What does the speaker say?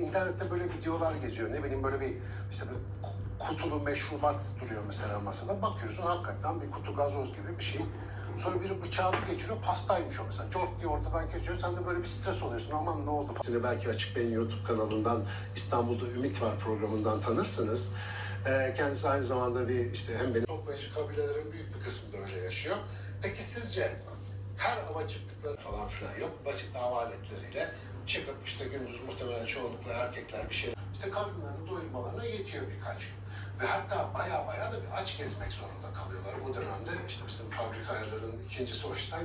internette böyle videolar geziyor. Ne bileyim böyle bir işte bir ku- kutulu meşrubat duruyor mesela masada. Bakıyorsun hakikaten bir kutu gazoz gibi bir şey. Sonra biri bıçağı bir geçiriyor pastaymış o mesela. Cort diye ortadan kesiyor. Sen de böyle bir stres oluyorsun. Aman ne oldu falan. Seni belki Açık Bey'in YouTube kanalından İstanbul'da Ümit Var programından tanırsınız. Ee, kendisi aynı zamanda bir işte hem benim toplayıcı kabilelerin büyük bir kısmı da öyle yaşıyor. Peki sizce her ava çıktıkları falan filan yok. Basit av aletleriyle çıkıp işte gündüz muhtemelen çoğunlukla erkekler bir şey işte karınlarını doyurmalarına yetiyor birkaç gün. Ve hatta baya baya da bir aç gezmek zorunda kalıyorlar. O dönemde işte bizim fabrika ayarlarının ikincisi hoştan